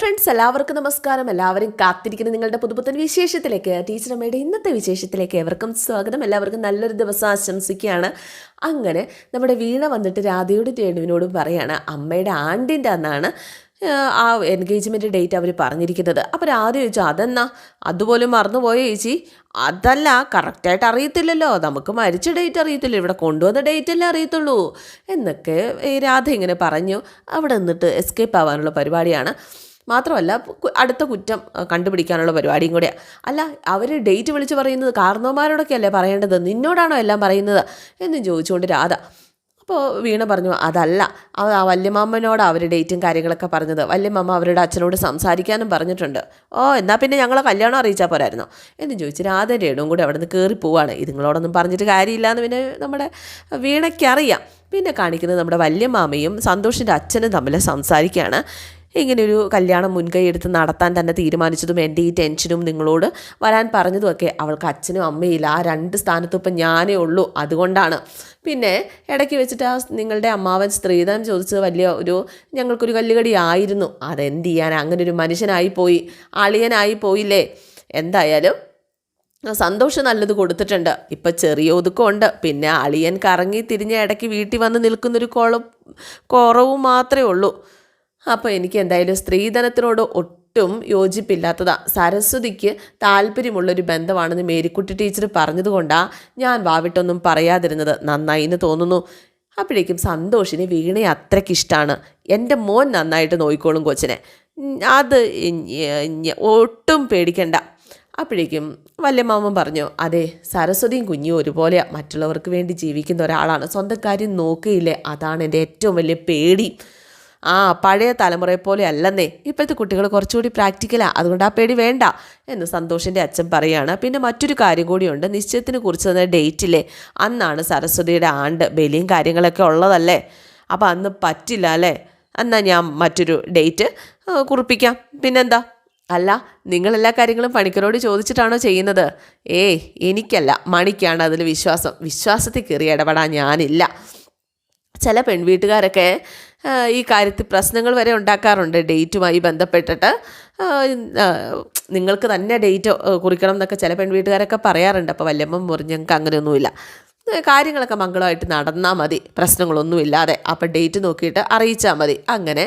Friends എല്ലാവർക്കും നമസ്കാരം. എല്ലാവരും കാത്തിരിക്കുന്ന നിങ്ങളുടെ പുതുപുത്തൻ വിശേഷത്തിലേക്ക്. ടീച്ചറമ്മയുടെ ഇന്നത്തെ വിശേഷത്തിലേക്ക് ഏവർക്കും സ്വാഗതം. എല്ലാവർക്കും നല്ലൊരു ദിവസം ആശംസിക്കുകയാണ്. അങ്ങനെ നമ്മുടെ വീണ വന്നിട്ട് രാധയുടെ രേണുവിനോടും പറയാണ് അമ്മയുടെ ആണ്ടിന്റെ അന്നാണ് ആ എൻഗേജ്മെന്റ് ഡേറ്റ് അവർ പറഞ്ഞിരിക്കുന്നത്. അപ്പോൾ രാധ ചോദിച്ചു അതെന്നാ? അതുപോലും മറന്നുപോയ ചേച്ചി? അതല്ല കറക്റ്റായിട്ട് അറിയത്തില്ലല്ലോ. നമുക്ക് മരിച്ച ഡേറ്റ് അറിയത്തില്ല. ഇവിടെ കൊണ്ടുവന്ന ഡേറ്റ് അല്ലേ അറിയത്തുള്ളൂ. എന്നൊക്കെ രാധ ഇങ്ങനെ പറഞ്ഞു. അവിടെ നിന്നിട്ട് എസ്കേപ്പ് ആവാനുള്ള പരിപാടിയാണ്. മാത്രമല്ല അടുത്ത കുറ്റം കണ്ടുപിടിക്കാനുള്ള പരിപാടിയും കൂടെയാണ് അല്ല അവർ ഡേറ്റ് വിളിച്ച് പറയുന്നത് കാരണവന്മാരോടൊക്കെയല്ലേ പറയേണ്ടത്? നിന്നോടാണോ എല്ലാം പറയുന്നത്? എന്നും ചോദിച്ചുകൊണ്ട് രാധ. അപ്പോൾ വീണ പറഞ്ഞു അതല്ല ആ വല്യമാമ്മനോട് അവർ ഡേറ്റും കാര്യങ്ങളൊക്കെ പറഞ്ഞത്. വല്യമാമ്മ അവരുടെ അച്ഛനോട് സംസാരിക്കാനും പറഞ്ഞിട്ടുണ്ട്. ഓ എന്നാൽ പിന്നെ ഞങ്ങളെ കല്യാണം അറിയിച്ചാൽ പോരായിരുന്നോ? എന്ന് ചോദിച്ച് രാധ രേണുവും കൂടി അവിടെ നിന്ന് കയറി പോവാണ്. ഇതുങ്ങളോടൊന്നും പറഞ്ഞിട്ട് കാര്യമില്ല എന്ന് പിന്നെ നമ്മുടെ വീണയ്ക്കറിയാം പിന്നെ കാണിക്കുന്നത് നമ്മുടെ വല്യമാമയും സന്തോഷിന്റെ അച്ഛനും തമ്മിൽ സംസാരിക്കുകയാണ് ഇങ്ങനെയൊരു കല്യാണം മുൻകൈ എടുത്ത് നടത്താൻ തന്നെ തീരുമാനിച്ചതും എന്റെ ഈ ടെൻഷനും നിങ്ങളോട് വരാൻ പറഞ്ഞതുമൊക്കെ അവൾക്ക് അച്ഛനും അമ്മയില്ല ആ രണ്ട് സ്ഥാനത്തും ഇപ്പം ഞാനേ ഉള്ളൂ. അതുകൊണ്ടാണ്. പിന്നെ ഇടയ്ക്ക് വെച്ചിട്ട് ആ നിങ്ങളുടെ അമ്മാവൻ സ്ത്രീധനം ചോദിച്ചത് വലിയ ഒരു ഞങ്ങൾക്കൊരു കല്ലുകടി ആയിരുന്നു അതെന്ത് ചെയ്യാൻ അങ്ങനെ ഒരു മനുഷ്യനായി പോയി. അളിയനായി പോയില്ലേ? എന്തായാലും സന്തോഷം നല്ലത് കൊടുത്തിട്ടുണ്ട്. ഇപ്പം ചെറിയ ഒതുക്കമുണ്ട്. പിന്നെ അളിയൻ കറങ്ങി തിരിഞ്ഞ ഇടയ്ക്ക് വീട്ടിൽ വന്ന് നിൽക്കുന്നൊരു കുളം കുറവും മാത്രമേ ഉള്ളൂ. അപ്പോൾ എനിക്ക് എന്തായാലും സ്ത്രീധനത്തിനോട് ഒട്ടും യോജിപ്പില്ലാത്തതാ. സരസ്വതിക്ക് താല്പര്യമുള്ളൊരു ബന്ധമാണെന്ന് മേരിക്കുട്ടി ടീച്ചർ പറഞ്ഞതുകൊണ്ടാണ് ഞാൻ വാവിട്ടൊന്നും പറയാതിരുന്നത്. നന്നായി എന്ന് തോന്നുന്നു. അപ്പോഴേക്കും സന്തോഷിന് വീണയെ അത്രയ്ക്ക് ഇഷ്ടമാണ് എന്റെ മോൻ നന്നായിട്ട് നോയിക്കോളും കൊച്ചിനെ. അത് ഒട്ടും പേടിക്കണ്ട. അപ്പോഴേക്കും വല്യമാമൻ പറഞ്ഞു അതെ സരസ്വതിയും കുഞ്ഞും ഒരുപോലെയാണ് മറ്റുള്ളവർക്ക് വേണ്ടി ജീവിക്കുന്ന ഒരാളാണ്. സ്വന്തം കാര്യം നോക്കുകയില്ലേ അതാണ് എന്റെ ഏറ്റവും വലിയ പേടി. ആ പഴയ തലമുറയെ പോലെ അല്ലെന്നേ. ഇപ്പോഴത്തെ കുട്ടികൾ കുറച്ചുകൂടി പ്രാക്ടിക്കലാണ് അതുകൊണ്ട് ആ പേടി വേണ്ട എന്ന് സന്തോഷിന്റെ അച്ഛൻ പറയുകയാണ് പിന്നെ മറ്റൊരു കാര്യം കൂടിയുണ്ട്. നിശ്ചയത്തിന് കുറിച്ച് തന്നെ ഡേറ്റില്ലേ അന്നാണ് സരസ്വതിയുടെ ആണ്ട്. ബലിയും കാര്യങ്ങളൊക്കെ ഉള്ളതല്ലേ? അപ്പോൾ അന്ന് പറ്റില്ല അല്ലേ എന്നാൽ ഞാൻ മറ്റൊരു ഡേറ്റ് കുറിപ്പിക്കാം. പിന്നെന്താ? അല്ല നിങ്ങളെല്ലാ കാര്യങ്ങളും പണിക്കരോട് ചോദിച്ചിട്ടാണോ ചെയ്യുന്നത്? ഏയ് എനിക്കല്ല. മണിക്കാണ് അതിൽ വിശ്വാസം. വിശ്വാസത്തിൽ കയറി ഇടപെടാൻ ഞാനില്ല. ചില പെൺവീട്ടുകാരൊക്കെ ഈ കാര്യത്തിൽ പ്രശ്നങ്ങൾ വരെ ഉണ്ടാക്കാറുണ്ട് ഡേറ്റുമായി ബന്ധപ്പെട്ടിട്ട്. നിങ്ങൾക്ക് തന്നെ ഡേറ്റ് കുറിക്കണം എന്നൊക്കെ ചില പെൺവീട്ടുകാരൊക്കെ പറയാറുണ്ട്. അപ്പോൾ വല്യമ്മ മുറിഞ്ഞങ്ങൾക്ക് ഞങ്ങൾക്ക് അങ്ങനെയൊന്നുമില്ല. കാര്യങ്ങളൊക്കെ മംഗളമായിട്ട് നടന്നാൽ മതി. പ്രശ്നങ്ങളൊന്നുമില്ലാതെ. അപ്പോൾ ഡേറ്റ് നോക്കിയിട്ട് അറിയിച്ചാൽ മതി. അങ്ങനെ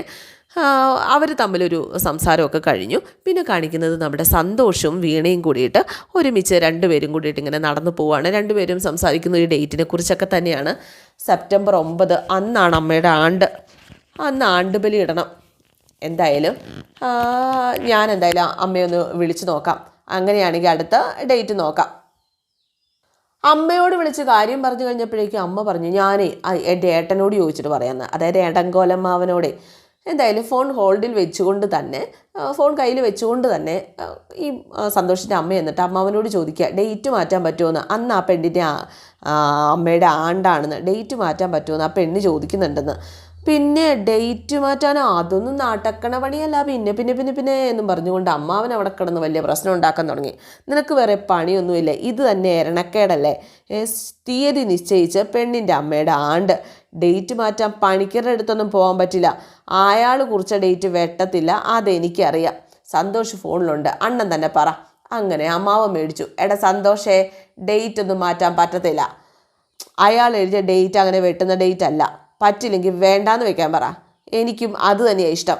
അവർ തമ്മിലൊരു സംസാരമൊക്കെ കഴിഞ്ഞു. പിന്നെ കാണിക്കുന്നത് നമ്മുടെ സന്തോഷവും വീണയും കൂടിയിട്ട് ഒരുമിച്ച് രണ്ടുപേരും കൂടിയിട്ട് ഇങ്ങനെ നടന്നു പോവുകയാണ് രണ്ടുപേരും സംസാരിക്കുന്ന ഈ ഡേറ്റിനെ കുറിച്ചൊക്കെ തന്നെയാണ് സെപ്റ്റംബർ ഒമ്പത് അന്നാണ് അമ്മയുടെ ആണ്ട്. അന്ന് ആണ്ടുബലി ഇടണം. എന്തായാലും ഞാൻ എന്തായാലും അമ്മയൊന്ന് വിളിച്ചു നോക്കാം. അങ്ങനെയാണെങ്കിൽ അടുത്ത ഡേറ്റ് നോക്കാം. അമ്മയോട് വിളിച്ച് കാര്യം പറഞ്ഞു കഴിഞ്ഞപ്പോഴേക്കും അമ്മ പറഞ്ഞു ഞാനേ എന്റെ ഏട്ടനോട് ചോദിച്ചിട്ട് പറയാമെന്ന്. അതായത് ഏട്ടൻകോലമ്മാവനോടെ എന്തായാലും ഫോൺ ഹോൾഡിൽ വെച്ചുകൊണ്ട് തന്നെ ഫോൺ കയ്യിൽ വെച്ചുകൊണ്ട് തന്നെ ഈ സന്തോഷിന്റെ അമ്മ എന്നിട്ട് അമ്മാവനോട് ചോദിക്കുക ഡേറ്റ് മാറ്റാൻ പറ്റുമെന്ന്? അന്ന് ആ പെണ്ണിന്റെ അമ്മയുടെ ആണ്ടാണെന്ന് ഡേറ്റ് മാറ്റാൻ പറ്റുമെന്ന്? ആ പെണ്ണ് ചോദിക്കുന്നുണ്ടെന്ന്. പിന്നെ ഡേറ്റ് മാറ്റാനോ അതൊന്നും നാട്ടക്കണ പണിയല്ല. പിന്നെ പിന്നെ പിന്നെ പിന്നെ എന്നും പറഞ്ഞുകൊണ്ട് അമ്മാവൻ അവിടെ കിടന്ന് വലിയ പ്രശ്നം ഉണ്ടാക്കാൻ തുടങ്ങി. നിനക്ക് വേറെ പണിയൊന്നുമില്ല. ഇത് തന്നെ എരണക്കേടല്ലേ? തീയതി നിശ്ചയിച്ച് പെണ്ണിന്റെ അമ്മയുടെ ആണ്ട്. ഡേറ്റ് മാറ്റാൻ പണിക്കരുടെ അടുത്തൊന്നും പോകാൻ പറ്റില്ല. അയാൾ കുറിച്ച ഡേറ്റ് വെട്ടത്തില്ല. അതെനിക്കറിയാം. സന്തോഷ് ഫോണിലുണ്ട്. അണ്ണൻ തന്നെ പറ. അങ്ങനെ അമ്മാവൻ മേടിച്ചു. എടാ സന്തോഷേ ഡേറ്റ് ഒന്നും മാറ്റാൻ പറ്റത്തില്ല. അയാൾ എഴുതിയ ഡേറ്റ് അങ്ങനെ വെട്ടുന്ന ഡേറ്റ് അല്ല. പറ്റില്ലെങ്കിൽ വേണ്ടാന്ന് വെക്കാൻ പറ. എനിക്കും അത് തന്നെയാണ് ഇഷ്ടം.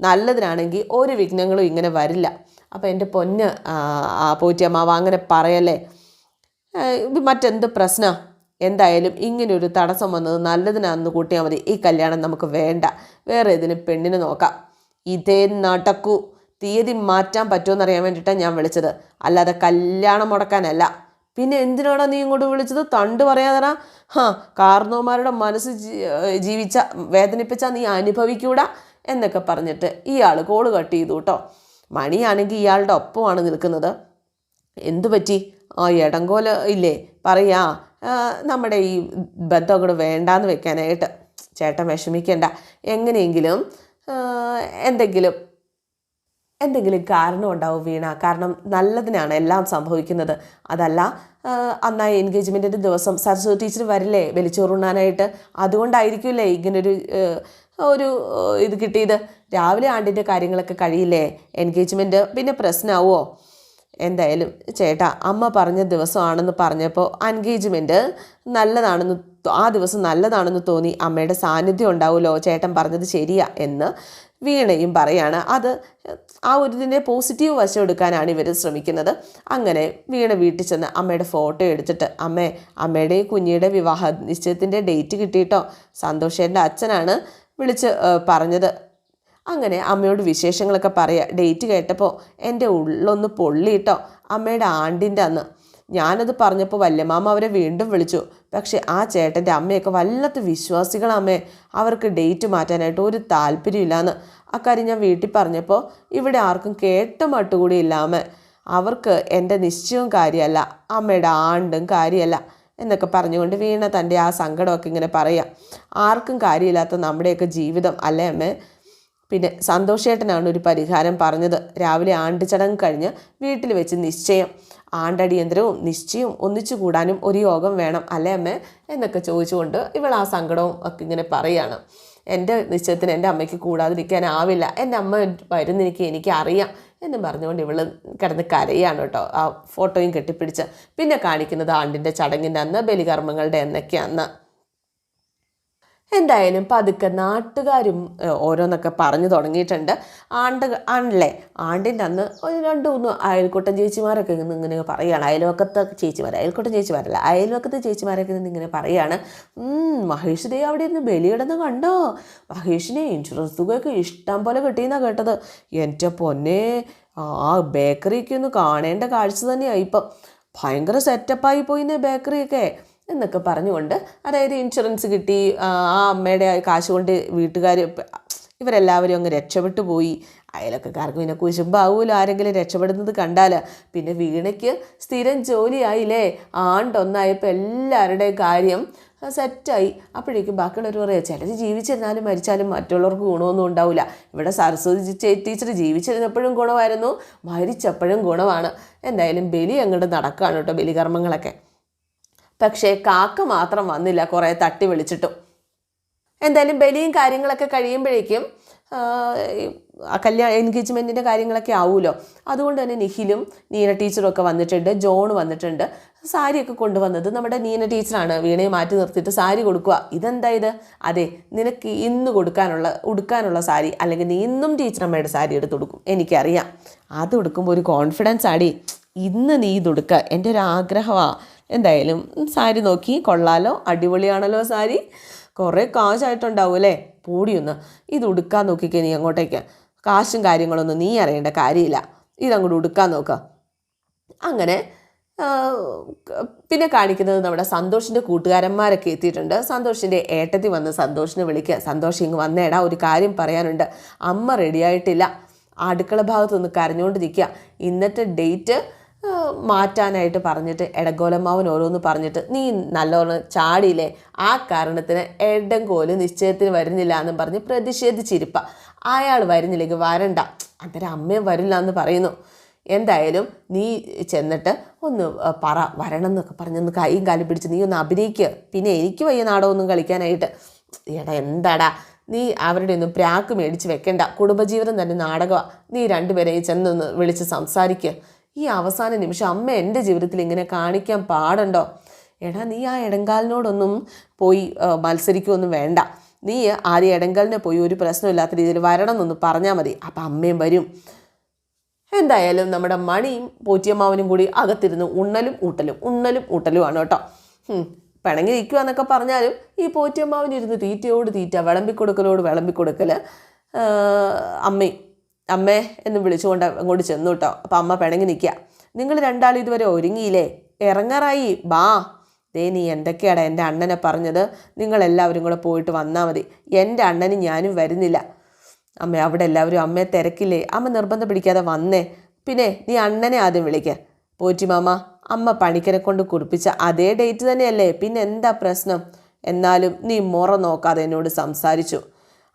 നല്ലതിനാണെങ്കിൽ ഒരു വിഘ്നങ്ങളും ഇങ്ങനെ വരില്ല. അപ്പോൾ എന്റെ പൊന്ന് പോറ്റിയമ്മാവ് അങ്ങനെ പറയല്ലേ? മറ്റെന്ത് പ്രശ്നം? എന്തായാലും ഇങ്ങനൊരു തടസ്സം വന്നത് നല്ലതിനാന്ന് കൂട്ടിയാൽ മതി. ഈ കല്യാണം നമുക്ക് വേണ്ട. വേറെ ഇതിന് പെണ്ണിനെ നോക്കാം. ഇതേ നടക്കൂ. തീയതി മാറ്റാൻ പറ്റുമെന്നറിയാൻ വേണ്ടിയിട്ടാണ് ഞാൻ വിളിച്ചത്. അല്ലാതെ കല്യാണം മുടക്കാനല്ല. പിന്നെ എന്തിനാടാ നീ ഇങ്ങോട്ട് വിളിച്ചത്? തണ്ട് പറയാതടാ. ഹാ കാർന്നോമാരുടെ മനസ്സ് ജീവിച്ച വേദനിപ്പിച്ച നീ അനുഭവിക്കൂടാ എന്നൊക്കെ പറഞ്ഞിട്ട് ഇയാൾ കോൾ കട്ട് ചെയ്തു കേട്ടോ മണിയാണെങ്കിൽ ഇയാളുടെ ഒപ്പമാണ് നിൽക്കുന്നത്. എന്തു പറ്റി? ആ ഇടങ്കോല ഇല്ലേ? പറയാ നമ്മുടെ ഈ ബന്ധം കൂടെ വേണ്ടാന്ന് വെക്കാനായിട്ട്. ചേട്ടൻ വിഷമിക്കണ്ട. എങ്ങനെയെങ്കിലും എന്തെങ്കിലും എന്തെങ്കിലും കാരണം ഉണ്ടാവും വീണ. കാരണം നല്ലതിനാണ് എല്ലാം സംഭവിക്കുന്നത്. അതല്ല അന്നാ എൻഗേജ്മെന്റിന്റെ ദിവസം സരസ്വതി ടീച്ചർ വരില്ലേ? വലിച്ചോറുണ്ണാനായിട്ട് അതുകൊണ്ടായിരിക്കില്ലേ ഇങ്ങനൊരു ഒരു ഇത് കിട്ടിയത്? രാവിലെ ആണ്ടിന്റെ കാര്യങ്ങളൊക്കെ കഴിയില്ലേ? എൻഗേജ്മെന്റ് പിന്നെ പ്രശ്നമാവുമോ എന്തായാലും ചേട്ടാ അമ്മ പറഞ്ഞ ദിവസമാണെന്ന് പറഞ്ഞപ്പോൾ എൻഗേജ്മെന്റ് നല്ലതാണെന്ന് ആ ദിവസം നല്ലതാണെന്ന് തോന്നി. അമ്മയുടെ സാന്നിധ്യം ഉണ്ടാവുമല്ലോ. ചേട്ടൻ പറഞ്ഞത് ശരിയാ എന്ന് വീണയും പറയാണ്. അത് ആ ഒരു ഇതിന്റെ പോസിറ്റീവ് വശം എടുക്കാനാണ് ഇവർ ശ്രമിക്കുന്നത്. അങ്ങനെ വീണ വീട്ടിൽ ചെന്ന് അമ്മയുടെ ഫോട്ടോ എടുത്തിട്ട് അമ്മേ അമ്മയുടെ കുഞ്ഞിയുടെ വിവാഹ നിശ്ചയത്തിന്റെ ഡേറ്റ് കിട്ടിയിട്ടോ? സന്തോഷേന്റെ അച്ഛനാണ് വിളിച്ച് പറഞ്ഞത്. അങ്ങനെ അമ്മയോട് വിശേഷങ്ങളൊക്കെ പറയുക ഡേറ്റ് കേട്ടപ്പോൾ എന്റെ ഉള്ളൊന്ന് പൊള്ളിയിട്ടോ? അമ്മയുടെ ആണ്ടിന്റെ അന്ന്. ഞാനത് പറഞ്ഞപ്പോൾ വല്യമാമ അവരെ വീണ്ടും വിളിച്ചു. പക്ഷേ ആ ചേട്ടന്റെ അമ്മയൊക്കെ വല്ലാത്ത വിശ്വാസികളമ്മേ അവർക്ക് ഡേറ്റ് മാറ്റാനായിട്ട് ഒരു താല്പര്യമില്ലാന്ന് അക്കാര്യം ഞാൻ വീട്ടിൽ പറഞ്ഞപ്പോൾ ഇവിടെ ആർക്കും കേട്ട മട്ടുകൂടി ഇല്ലാമേ അവർക്ക് എന്റെ നിശ്ചയവും കാര്യമല്ല അമ്മയുടെ ആണ്ടും കാര്യമല്ല എന്നൊക്കെ പറഞ്ഞുകൊണ്ട് വീണ തന്റെ ആ സങ്കടമൊക്കെ ഇങ്ങനെ പറയാം ആർക്കും കാര്യമില്ലാത്ത നമ്മുടെയൊക്കെ ജീവിതം അല്ലേ അമ്മേ? പിന്നെ സന്തോഷേട്ടനാണ് ഒരു പരിഹാരം പറഞ്ഞത്. രാവിലെ ആണ്ട് ചടങ്ങ് കഴിഞ്ഞ് വീട്ടിൽ വെച്ച് നിശ്ചയം. ആണ്ടടിയന്തരവും നിശ്ചയവും ഒന്നിച്ചു കൂടാനും ഒരു യോഗം വേണം അല്ലേ അമ്മേ? എന്നൊക്കെ ചോദിച്ചുകൊണ്ട് ഇവൾ ആ സങ്കടവും ഒക്കെ ഇങ്ങനെ പറയുകയാണ് എന്റെ നിശ്ചയത്തിന് എന്റെ അമ്മയ്ക്ക് കൂടാതിരിക്കാനാവില്ല എന്റെ അമ്മ വരുന്നെനിക്ക് എനിക്ക് അറിയാം എന്ന് പറഞ്ഞുകൊണ്ട് ഇവൾ കിടന്ന് കരയാണ് കേട്ടോ. ആ ഫോട്ടോയും കെട്ടിപ്പിടിച്ച്. പിന്നെ കാണിക്കുന്നത് ആണ്ടിന്റെ ചടങ്ങിന്റെ അന്ന് ബലികർമ്മങ്ങളുടെ എന്നൊക്കെ അന്ന് എന്തായാലും പതുക്കെ നാട്ടുകാരും ഓരോന്നൊക്കെ പറഞ്ഞു തുടങ്ങിയിട്ടുണ്ട്. ആണ്ട് ആണല്ലേ? ആണ്ടിന്റെ അന്ന് ഒരു രണ്ട് മൂന്ന് അയൽക്കൂട്ടം ചേച്ചിമാരൊക്കെ ഇങ്ങനെ ഇങ്ങനെ പറയുകയാണ്. അയൽവക്കത്തെ ചേച്ചിമാർ അയൽക്കൂട്ടം ചേച്ചിമാരല്ല അയൽവക്കത്തെ ചേച്ചിമാരൊക്കെ നിന്ന് ഇങ്ങനെ പറയുകയാണ്. "ഉം, മഹേഷ് ദേ അവിടെ ഇരുന്ന് ബലിയിടുന്ന കണ്ടോ? മഹേഷിന് ഇൻഷുറൻസ് തുകയൊക്കെ ഇഷ്ടം പോലെ കിട്ടിയെന്നാണ് കേട്ടത്. എന്റെ പൊന്നെ ആ ബേക്കറിക്ക് ഒന്ന് കാണേണ്ട കാഴ്ച തന്നെയായി ഇപ്പം. ഭയങ്കര സെറ്റപ്പായി പോയിന്നേ ബേക്കറിയൊക്കെ എന്നൊക്കെ പറഞ്ഞുകൊണ്ട് അതായത് ഇൻഷുറൻസ് കിട്ടി ആ അമ്മയുടെ കാശ് കൊണ്ട് വീട്ടുകാർ ഇവരെല്ലാവരും അങ്ങ് രക്ഷപ്പെട്ടു പോയി. അയലൊക്കെക്കാർക്ക് പിന്നെ കുശുമ്പാവൂലോ ആരെങ്കിലും രക്ഷപ്പെടുന്നത് കണ്ടാൽ പിന്നെ വീണയ്ക്ക് സ്ഥിരം ജോലിയായില്ലേ? ആണ്ടൊന്നായപ്പോൾ എല്ലാവരുടെയും കാര്യം സെറ്റായി അപ്പോഴേക്കും ബാക്കിയുള്ളവർ പറയാം ചിലർ ജീവിച്ചിരുന്നാലും മരിച്ചാലും മറ്റുള്ളവർക്ക് ഗുണമൊന്നും ഉണ്ടാവില്ല ഇവിടെ സരസ്വതി ടീച്ചർ ജീവിച്ചിരുന്നപ്പോഴും ഗുണമായിരുന്നു മരിച്ചപ്പോഴും ഗുണമാണ്. എന്തായാലും ബലി അങ്ങോട്ട് നടക്കുകയാണ് കേട്ടോ ബലികർമ്മങ്ങളൊക്കെ. പക്ഷേ കാക്ക മാത്രം വന്നില്ല കുറേ തട്ടി വിളിച്ചിട്ടും. എന്തായാലും ബലിയും കാര്യങ്ങളൊക്കെ കഴിയുമ്പോഴേക്കും കല്യാണ എൻഗേജ്മെന്റിന്റെ കാര്യങ്ങളൊക്കെ ആവുമല്ലോ അതുകൊണ്ട് തന്നെ നിഖിലും നീന ടീച്ചറും ഒക്കെ വന്നിട്ടുണ്ട് ജോൺ വന്നിട്ടുണ്ട്. സാരിയൊക്കെ കൊണ്ടുവന്നത് നമ്മുടെ നീന ടീച്ചറാണ്. വീണയെ മാറ്റി നിർത്തിയിട്ട് സാരി കൊടുക്കുക ഇതെന്താ ഇത്? അതെ നിനക്ക് ഇന്ന് കൊടുക്കാനുള്ള ഉടുക്കാനുള്ള സാരി അല്ലെങ്കിൽ നീ ഇന്നും ടീച്ചറമ്മയുടെ സാരി എടുത്ത് കൊടുക്കും എനിക്കറിയാം. അത് കൊടുക്കുമ്പോൾ ഒരു കോൺഫിഡൻസ് ആടി. ഇന്ന് നീ ഇതൊടുക്കുക എന്റെ ഒരു ആഗ്രഹമാണ് എന്തായാലും സാരി നോക്കി കൊള്ളാലോ അടിപൊളിയാണല്ലോ സാരി. കുറേ കാശായിട്ടുണ്ടാവും അല്ലേ? പൂടിയൊന്ന് ഇത് ഉടുക്കാൻ നോക്കിക്കേ നീ അങ്ങോട്ടേക്ക്. കാശും കാര്യങ്ങളൊന്നും നീ അറിയേണ്ട കാര്യമില്ല. ഇതങ്ങോട്ട് ഉടുക്കാൻ നോക്കുക അങ്ങനെ പിന്നെ കാണിക്കുന്നത് നമ്മുടെ സന്തോഷിന്റെ കൂട്ടുകാരന്മാരൊക്കെ എത്തിയിട്ടുണ്ട്. സന്തോഷിന്റെ ഏട്ടത്തി വന്ന് സന്തോഷിനെ വിളിക്കുക സന്തോഷ് ഇങ്ങ് വന്നേടാ ഒരു കാര്യം പറയാനുണ്ട്. അമ്മ റെഡിയായിട്ടില്ല അടുക്കള ഭാഗത്ത് നിന്ന് കരഞ്ഞുകൊണ്ട് നിൽക്കുക ഇന്നത്തെ ഡേറ്റ് മാറ്റാനായിട്ട് പറഞ്ഞിട്ട് എടങ്കോലമ്മാവൻ ഓരോന്ന് പറഞ്ഞിട്ട് നീ നല്ലോണം ചാടിയില്ലേ? ആ കാരണത്തിന് എടങ്കോൽ നിശ്ചയത്തിന് വരുന്നില്ല എന്ന് പറഞ്ഞ് പ്രതിഷേധിച്ചിരിപ്പ. അയാൾ വരുന്നില്ലെങ്കിൽ വരണ്ട. അന്നേരം അമ്മയും വരില്ല എന്ന് പറയുന്നു. എന്തായാലും നീ ചെന്നിട്ട് ഒന്ന് പറ. വരണം എന്നൊക്കെ പറഞ്ഞൊന്ന് കൈയും കാലും പിടിച്ച് നീ ഒന്ന് അഭിനയിക്കുക പിന്നെ എനിക്ക് വയ്യ നാടകമൊന്നും കളിക്കാനായിട്ട്. എടാ എന്താടാ? നീ അവരുടെ ഒന്നും പ്രാക്ക് മേടിച്ച് വെക്കണ്ട. കുടുംബജീവിതം തന്നെ നാടകമാണ് നീ രണ്ടുപേരെയും ചെന്നൊന്ന് വിളിച്ച് സംസാരിക്കുക ഈ അവസാന നിമിഷം അമ്മ എന്റെ ജീവിതത്തിൽ ഇങ്ങനെ കാണിക്കാൻ പാടുണ്ടോ? എടാ നീ ആ ഇടങ്കാലിനോടൊന്നും പോയി മത്സരിക്കുമൊന്നും വേണ്ട. നീ ആദ്യം ഇടങ്കലിനെ പോയി ഒരു പ്രശ്നമില്ലാത്ത രീതിയിൽ വരണം എന്നൊന്ന് പറഞ്ഞാൽ മതി. അപ്പം അമ്മയും വരും. എന്തായാലും നമ്മുടെ മണിയും പോറ്റിയമ്മാവനും കൂടി അകത്തിരുന്ന് ഉണ്ണലും ഊട്ടലും ഉണ്ണലും ഊട്ടലുമാണ് കേട്ടോ. പിണങ്ങി നിൽക്കുക എന്നൊക്കെ പറഞ്ഞാലും ഈ പോറ്റിയമ്മാവനിരുന്ന് തീറ്റയോട് തീറ്റ വിളമ്പിക്കൊടുക്കലോട് വിളമ്പിക്കൊടുക്കൽ അമ്മയും അമ്മേ എന്ന് വിളിച്ചുകൊണ്ട് അങ്ങോട്ട് ചെന്നു കേട്ടോ. അപ്പം അമ്മ പിണങ്ങി നിൽക്കുക. നിങ്ങൾ രണ്ടാളും ഇതുവരെ ഒരുങ്ങിയില്ലേ? ഇറങ്ങാറായി. ബാ. ദേ നീ എന്തൊക്കെയാണ് എന്റെ അണ്ണനെ പറഞ്ഞത്? നിങ്ങളെല്ലാവരും കൂടെ പോയിട്ട് വന്നാൽ മതി. എന്റെ അണ്ണനും ഞാനും വരുന്നില്ല. അമ്മ അവിടെ എല്ലാവരും അമ്മയെ തിരക്കില്ലേ? അമ്മ നിർബന്ധം പിടിക്കാതെ വന്നേ. പിന്നെ നീ അണ്ണനെ ആദ്യം വിളിക്ക. പോറ്റി മാമ അമ്മ പണിക്കനെ കൊണ്ട് കുടിപ്പിച്ച അതേ ഡേറ്റ് തന്നെയല്ലേ? പിന്നെ എന്താ പ്രശ്നം? എന്നാലും നീ മുറ നോക്കാതെ എന്നോട് സംസാരിച്ചു.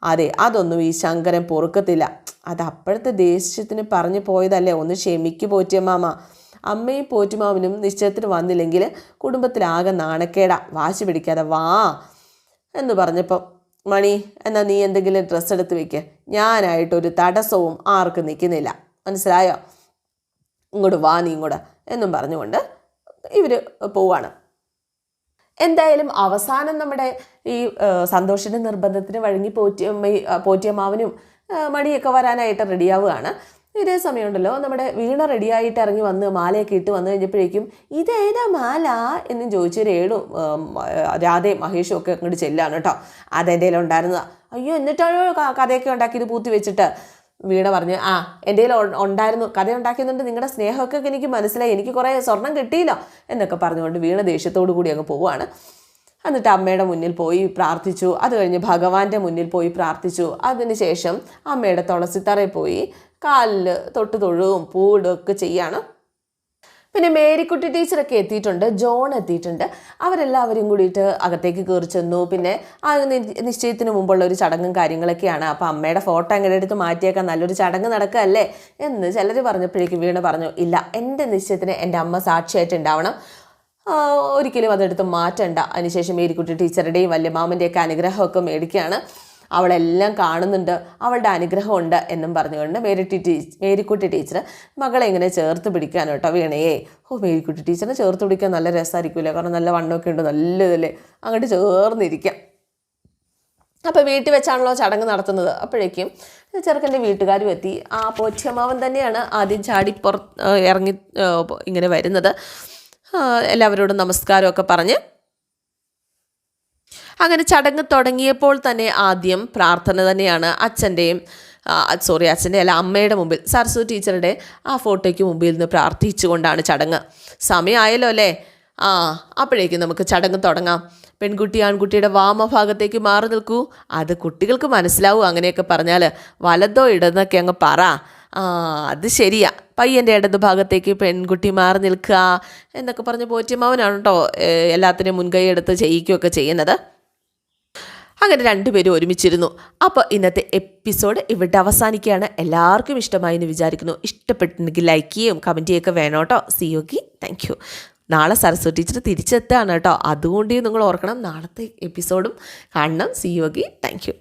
അതെ അതൊന്നും ഈ ശങ്കരൻ പൊറുക്കത്തില്ല. അത് അപ്പോഴത്തെ ദേഷ്യത്തിന് പറഞ്ഞു പോയതല്ലേ? ഒന്ന് ക്ഷമിക്ക് പോറ്റിയ മാമ. അമ്മയും പോറ്റുമാവിനും നിശ്ചയത്തിന് വന്നില്ലെങ്കിൽ കുടുംബത്തിലാകെ നാണക്കേടാ. വാശി പിടിക്കാതെ വാ എന്ന് പറഞ്ഞപ്പം മണി എന്നാൽ നീ എന്തെങ്കിലും ഡ്രസ്സ് എടുത്ത് വെക്ക്. ഞാനായിട്ടൊരു തടസ്സവും ആർക്കും നിൽക്കുന്നില്ല. മനസ്സിലായോ? ഇങ്ങോട്ട് വാ നീ ഇങ്ങോട്ട് എന്നും പറഞ്ഞുകൊണ്ട് ഇവർ പോവാണ്. എന്തായാലും അവസാനം നമ്മുടെ ഈ സന്തോഷിന്റെ നിർബന്ധത്തിന് വഴങ്ങി പോറ്റിയമ്മ പോറ്റിയമ്മാവനും ആ, മണിയൊക്കെ വരാനായിട്ട് റെഡിയാവുകയാണ്. ഇതേ സമയമുണ്ടല്ലോ നമ്മുടെ വീണ റെഡിയായിട്ട് ഇറങ്ങി വന്ന് മാലയൊക്കെ ഇട്ട് വന്നു കഴിഞ്ഞപ്പോഴേക്കും ഇതേതാ മാല എന്ന് ചോദിച്ചു രേണു രാധേ മഹേഷും ഒക്കെ അങ്ങോട്ട് ചെല്ലാണ് കേട്ടോ. അതെന്റെ ഉണ്ടായിരുന്നതാ. അയ്യോ എന്നിട്ടാണോ കഥയൊക്കെ ഉണ്ടാക്കി ഇത് പൂത്തി വെച്ചിട്ട്? വീണ പറഞ്ഞു ആ എന്റെ ഉണ്ടായിരുന്നു. കഥ ഉണ്ടാക്കിയതുകൊണ്ട് നിങ്ങളുടെ സ്നേഹമൊക്കെ എനിക്ക് മനസ്സിലായി. എനിക്ക് കുറേ സ്വർണം കിട്ടിയില്ല എന്നൊക്കെ പറഞ്ഞുകൊണ്ട് വീണ ദേഷ്യത്തോടു കൂടി അങ്ങ് പോവാണ് എന്നിട്ട് അമ്മയുടെ മുന്നിൽ പോയി പ്രാർത്ഥിച്ചു. അത് കഴിഞ്ഞ് ഭഗവാന്റെ മുന്നിൽ പോയി പ്രാർത്ഥിച്ചു. അതിനുശേഷം അമ്മയുടെ തുളസിത്തറയിൽ പോയി കാലിൽ തൊട്ട് തൊഴുവും പൂടും ഒക്കെ ചെയ്യാണ്. പിന്നെ മേരിക്കുട്ടി ടീച്ചറൊക്കെ എത്തിയിട്ടുണ്ട്. ജോൺ എത്തിയിട്ടുണ്ട്. അവരെല്ലാവരും കൂടിയിട്ട് അകത്തേക്ക് കയറി ചെന്നു. പിന്നെ ആ നിശ്ചയത്തിന് മുമ്പുള്ള ഒരു ചടങ്ങും കാര്യങ്ങളൊക്കെയാണ്. അപ്പോൾ അമ്മയുടെ ഫോട്ടോ അങ്ങനെ എടുത്ത് മാറ്റിയേക്കാൻ നല്ലൊരു ചടങ്ങ് നടക്കുകയല്ലേ? എന്ന് ചിലർ പറഞ്ഞപ്പോഴേക്കും വീണ് പറഞ്ഞു ഇല്ല എന്റെ നിശ്ചയത്തിന് എന്റെ അമ്മ സാക്ഷിയായിട്ടുണ്ടാവണം ഒരിക്കലും അതെടുത്ത് മാറ്റണ്ട. അതിനുശേഷം മേരിക്കുട്ടി ടീച്ചറുടെയും വല്യമാമന്റെയൊക്കെ അനുഗ്രഹമൊക്കെ മേടിക്കുകയാണ്. അവളെല്ലാം കാണുന്നുണ്ട്. അവളുടെ അനുഗ്രഹമുണ്ട് എന്നും പറഞ്ഞുകൊണ്ട് മേരിട്ടി ടീ മേരിക്കുട്ടി ടീച്ചർ മകളെ ഇങ്ങനെ ചേർത്ത് പിടിക്കാൻ കേട്ടോ വീണയെ. ഓ മേരിക്കുട്ടി ടീച്ചറിനെ ചേർത്ത് പിടിക്കാൻ നല്ല രസമായിരിക്കുമല്ലോ? കാരണം നല്ല വണ്ണമൊക്കെ ഉണ്ട്. നല്ല ഇതല്ലേ അങ്ങോട്ട് ചേർന്നിരിക്കാം. അപ്പോൾ വീട്ടിൽ വെച്ചാണല്ലോ ചടങ്ങ് നടത്തുന്നത്. അപ്പോഴേക്കും ചെറുക്കന്റെ വീട്ടുകാരും എത്തി. ആ പോറ്റിയമ്മാവൻ തന്നെയാണ് ആദ്യം ചാടി ഇറങ്ങി ഇങ്ങനെ വരുന്നത്. എല്ലാവരോടും നമസ്കാരമൊക്കെ പറഞ്ഞ് അങ്ങനെ ചടങ്ങ് തുടങ്ങിയപ്പോൾ തന്നെ ആദ്യം പ്രാർത്ഥന തന്നെയാണ് അച്ഛന്റെയും സോറി അച്ഛന്റെ അല്ല അമ്മയുടെ മുമ്പിൽ സരസ്വതി ടീച്ചറുടെ ആ ഫോട്ടോയ്ക്ക് മുമ്പിൽ നിന്ന് പ്രാർത്ഥിച്ചുകൊണ്ടാണ് ചടങ്ങ്. സമയമായല്ലോ അല്ലേ? ആ അപ്പോഴേക്കും നമുക്ക് ചടങ്ങ് തുടങ്ങാം. പെൺകുട്ടി ആൺകുട്ടിയുടെ വാമഭാഗത്തേക്ക് മാറി നിൽക്കൂ. അത് കുട്ടികൾക്ക് മനസ്സിലാവൂ അങ്ങനെയൊക്കെ പറഞ്ഞാൽ വലതോ ഇടന്നൊക്കെ അങ്ങ് പറ. ആ അത് ശരിയാ. പയ്യന്റെ ഇടത് ഭാഗത്തേക്ക് പെൺകുട്ടി മാറി നിൽക്കുക എന്നൊക്കെ പറഞ്ഞ് പോറ്റിയമ്മാവനാണ് കേട്ടോ എല്ലാത്തിനും മുൻകൈ എടുത്ത് ചെയ്യിക്കുകയൊക്കെ ചെയ്യുന്നത്. അങ്ങനെ രണ്ടുപേരും ഒരുമിച്ചിരുന്നു. അപ്പോൾ ഇന്നത്തെ എപ്പിസോഡ് ഇവിടെ അവസാനിക്കുകയാണ്. എല്ലാവർക്കും ഇഷ്ടമായി എന്ന് വിചാരിക്കുന്നു. ഇഷ്ടപ്പെട്ടിട്ടുണ്ടെങ്കിൽ ലൈക്ക് ചെയ്യും കമന്റ് ചെയ്യുകയൊക്കെ വേണം കേട്ടോ സി യോഗി താങ്ക് യു നാളെ സരസ്വതി ടീച്ചർ തിരിച്ചെത്തുകയാണ് കേട്ടോ അതുകൊണ്ട് നിങ്ങൾ ഓർക്കണം നാളത്തെ എപ്പിസോഡും കാണണം. C Yogi thank you